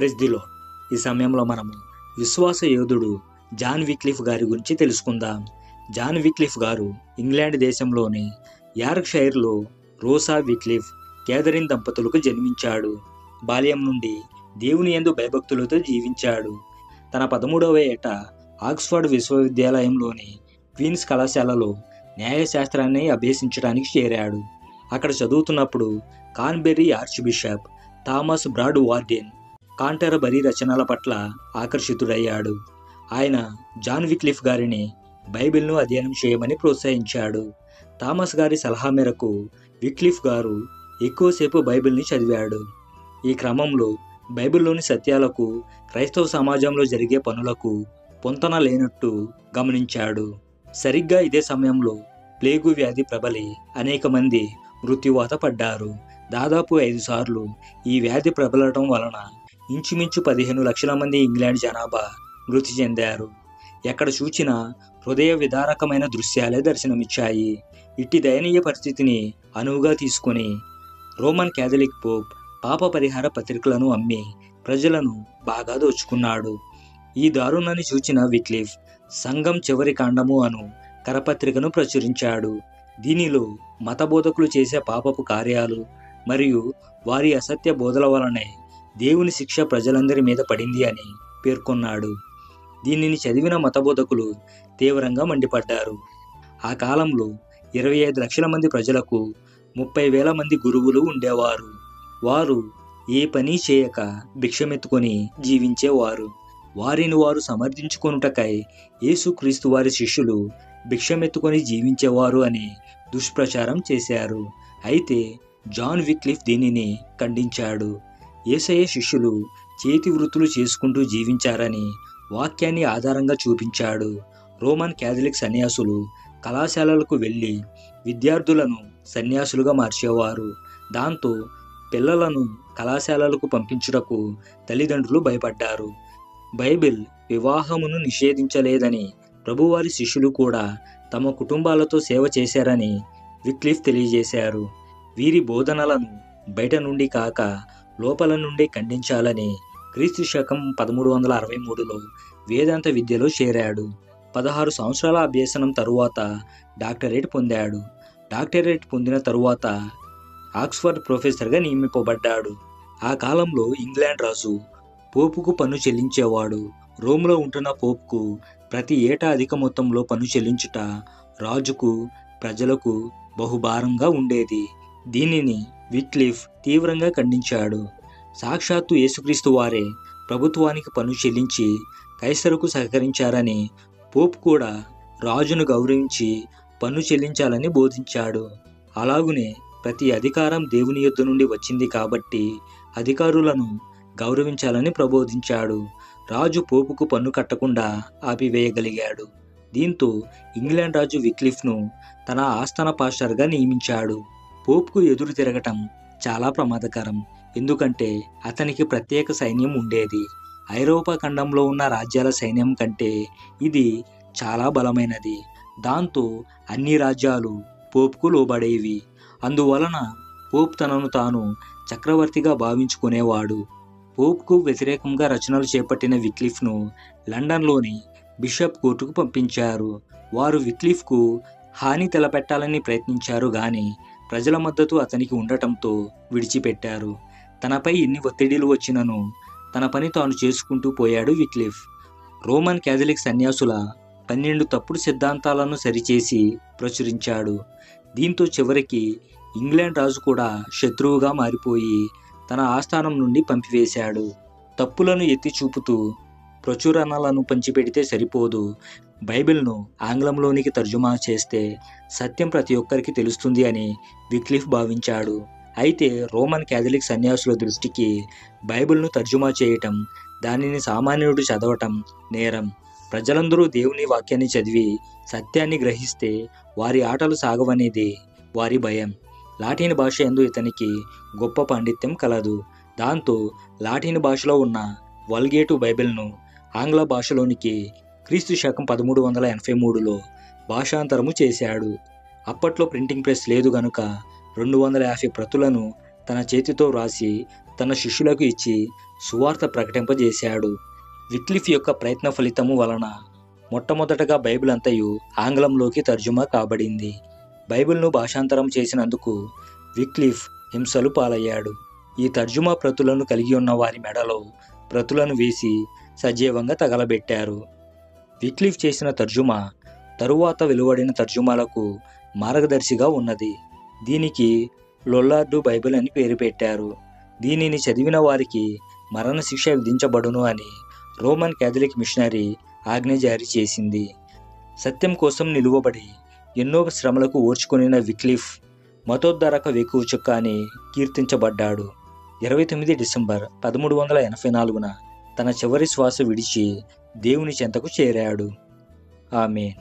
ప్రెస్దిలో ఈ సమయంలో మనము విశ్వాస యోధుడు జాన్ విక్లిఫ్ గారి గురించి తెలుసుకుందాం. జాన్ విక్లిఫ్ గారు ఇంగ్లాండ్ దేశంలోని యార్క్షైర్లో రోసా విక్లిఫ్ కేథరిన్ దంపతులకు జన్మించాడు. బాల్యం నుండి దేవుని యందు భయభక్తులతో జీవించాడు. తన పదమూడవ ఏట ఆక్స్ఫర్డ్ విశ్వవిద్యాలయంలోని క్వీన్స్ కళాశాలలో న్యాయశాస్త్రాన్ని అభ్యసించడానికి చేరాడు. అక్కడ చదువుతున్నప్పుడు Canterbury archbishop Thomas Bradwardine Canterbury రచనల పట్ల ఆకర్షితుడయ్యాడు. ఆయన జాన్ విక్లిఫ్ గారిని బైబిల్ను అధ్యయనం చేయమని ప్రోత్సహించాడు. థామస్ గారి సలహా మేరకు విక్లిఫ్ గారు ఎక్కువసేపు బైబిల్ని చదివాడు. ఈ క్రమంలో బైబిల్లోని సత్యాలకు క్రైస్తవ సమాజంలో జరిగే పనులకు పొంతన లేనట్టు గమనించాడు. సరిగ్గా ఇదే సమయంలో ప్లేగు వ్యాధి ప్రబలి అనేక మంది మృత్యువాత పడ్డారు. దాదాపు ఐదు సార్లు ఈ వ్యాధి ప్రబలటం వలన ఇంచుమించు పదిహేను లక్షల మంది ఇంగ్లాండ్ జనాభా మృతి చెందారు. ఎక్కడ చూచినా హృదయ విదారకమైన దృశ్యాలే దర్శనమిచ్చాయి. ఇట్టి దయనీయ పరిస్థితిని అనువుగా తీసుకుని రోమన్ క్యాథలిక్ పోప్ పాప పరిహార పత్రికలను అమ్మి ప్రజలను బాగా దోచుకున్నాడు. ఈ దారుణాన్ని చూచిన విక్లిఫ్ సంఘం చివరి కాండము అను కరపత్రికను ప్రచురించాడు. దీనిలో మతబోధకులు చేసే పాపపు కార్యాలు మరియు వారి అసత్య బోధల వలనే దేవుని శిక్ష ప్రజలందరి మీద పడింది అని పేర్కొన్నాడు. దీనిని చదివిన మతబోధకులు తీవ్రంగా మండిపడ్డారు. ఆ కాలంలో ఇరవై ఐదు లక్షల మంది ప్రజలకు ముప్పై వేల మంది గురువులు ఉండేవారు. వారు ఏ పని చేయక భిక్షమెత్తుకొని జీవించేవారు. వారిని వారు సమర్థించుకొనుటకై యేసుక్రీస్తు వారి శిష్యులు భిక్షమెత్తుకొని జీవించేవారు అని దుష్ప్రచారం చేశారు. అయితే జాన్ విక్లిఫ్ దీనిని ఖండించాడు. ఏసయ్య శిష్యులు చేతి వృత్తులు చేసుకుంటూ జీవించారని వాక్యాన్ని ఆధారంగా చూపించాడు. రోమన్ క్యాథలిక్ సన్యాసులు కళాశాలలకు వెళ్ళి విద్యార్థులను సన్యాసులుగా మార్చేవారు. దాంతో పిల్లలను కళాశాలలకు పంపించుటకు తల్లిదండ్రులు భయపడ్డారు. బైబిల్ వివాహమును నిషేధించలేదని ప్రభువారి శిష్యులు కూడా తమ కుటుంబాలతో సేవ చేశారని విక్లిఫ్ తెలియజేశారు. వీరి బోధనలను బయట నుండి కాక లోపల నుండి ఖండించాలని క్రీస్తు శకం పదమూడు వందల అరవై మూడులో వేదాంత విద్యలో చేరాడు. పదహారు సంవత్సరాల అభ్యసనం తరువాత డాక్టరేట్ పొందాడు. డాక్టరేట్ పొందిన తరువాత ఆక్స్ఫర్డ్ ప్రొఫెసర్గా నియమింపబడ్డాడు. ఆ కాలంలో ఇంగ్లాండ్ రాజు పోపుకు పన్ను చెల్లించేవాడు. రోమ్లో ఉంటున్న పోపుకు ప్రతి ఏటా అధిక మొత్తంలో పన్ను చెల్లించుట రాజుకు ప్రజలకు బహుభారంగా ఉండేది. దీనిని విక్లిఫ్ తీవ్రంగా ఖండించాడు. సాక్షాత్తు యేసుక్రీస్తు వారే ప్రభుత్వానికి పన్ను చెల్లించి కైసరుకు సహకరించారని పోప్ కూడా రాజును గౌరవించి పన్ను చెల్లించాలని బోధించాడు. అలాగునే ప్రతి అధికారం దేవుని యుద్ధ నుండి వచ్చింది కాబట్టి అధికారులను గౌరవించాలని ప్రబోధించాడు. రాజు పోపుకు పన్ను కట్టకుండా ఆపివేయగలిగాడు. దీంతో ఇంగ్లాండ్ రాజు విక్లిఫ్ను తన ఆస్థాన పాస్టర్గా నియమించాడు. పోప్కు ఎదురు తిరగటం చాలా ప్రమాదకరం. ఎందుకంటే అతనికి ప్రత్యేక సైన్యం ఉండేది. ఐరోపా ఖండంలో ఉన్న రాజ్యాల సైన్యం కంటే ఇది చాలా బలమైనది. దాంతో అన్ని రాజ్యాలు పోప్కు లోబడేవి. అందువలన పోప్ తనను తాను చక్రవర్తిగా భావించుకునేవాడు. పోప్కు వ్యతిరేకంగా రచనలు చేపట్టిన విక్లిఫ్ను లండన్లోని బిషప్ కోర్టుకు పంపించారు. వారు విక్లిఫ్కు హాని తలపెట్టాలని ప్రయత్నించారు కానీ ప్రజల మద్దతు అతనికి ఉండటంతో విడిచిపెట్టారు. తనపై ఎన్ని ఒత్తిడిలు వచ్చినను తన పని తాను చేసుకుంటూ పోయాడు విక్లిఫ్ రోమన్ క్యాథలిక్ సన్యాసుల పన్నెండు తప్పుడు సిద్ధాంతాలను సరిచేసి ప్రచురించాడు. దీంతో చివరికి ఇంగ్లాండ్ రాజు కూడా శత్రువుగా మారిపోయి తన ఆస్థానం నుండి పంపివేశాడు. తప్పులను ఎత్తి చూపుతూ ప్రచురణలను పంచిపెడితే సరిపోదు. బైబిల్ను ఆంగ్లంలోనికి తర్జుమా చేస్తే సత్యం ప్రతి ఒక్కరికి తెలుస్తుంది అని విక్లిఫ్ భావించాడు. అయితే రోమన్ క్యాథలిక్ సన్యాసుల దృష్టికి బైబిల్ను తర్జుమా చేయటం దానిని సామాన్యుడు చదవటం నేరం. ప్రజలందరూ దేవుని వాక్యాన్ని చదివి సత్యాన్ని గ్రహిస్తే వారి ఆటలు సాగవనేది వారి భయం. లాటిన్ భాష ఎందు ఇతనికి గొప్ప పాండిత్యం కలదు. దాంతో లాటిన్ భాషలో ఉన్న వల్గేటు బైబిల్ను ఆంగ్ల భాషలోనికి క్రీస్తు శకం పదమూడు వందల ఎనభై మూడులో భాషాంతరము చేశాడు. అప్పట్లో ప్రింటింగ్ ప్రెస్ లేదు గనుక రెండు వందల యాభై ప్రతులను తన చేతితో వ్రాసి తన శిష్యులకు ఇచ్చి సువార్త ప్రకటింపజేశాడు. విక్లిఫ్ యొక్క ప్రయత్న ఫలితము వలన మొట్టమొదటగా బైబిల్ అంతయు ఆంగ్లంలోకి తర్జుమా కాబడింది. బైబిల్ను భాషాంతరం చేసినందుకు విక్లిఫ్ హింసలు పాలయ్యాడు. ఈ తర్జుమా ప్రతులను కలిగి ఉన్న వారి మెడలో ప్రతులను వేసి సజీవంగా తగలబెట్టారు. విక్లిఫ్ చేసిన తర్జుమా తరువాత వెలువడిన తర్జుమాలకు మార్గదర్శిగా ఉన్నది. దీనికి లొల్లార్డు బైబిల్ అని పేరు పెట్టారు. దీనిని చదివిన వారికి మరణశిక్ష విధించబడును అని రోమన్ క్యాథలిక్ మిషనరీ ఆజ్ఞ జారీ చేసింది. సత్యం కోసం నిలువబడి ఎన్నో శ్రమలకు ఓర్చుకునిన విక్లిఫ్ మతోద్ధరక వేకువ చుక్క అని కీర్తించబడ్డాడు. ఇరవై తొమ్మిది డిసెంబర్ పదమూడు వందల ఎనభై నాలుగున తన చివరి శ్వాస విడిచి దేవుని చెంతకు చేరాడు. ఆమె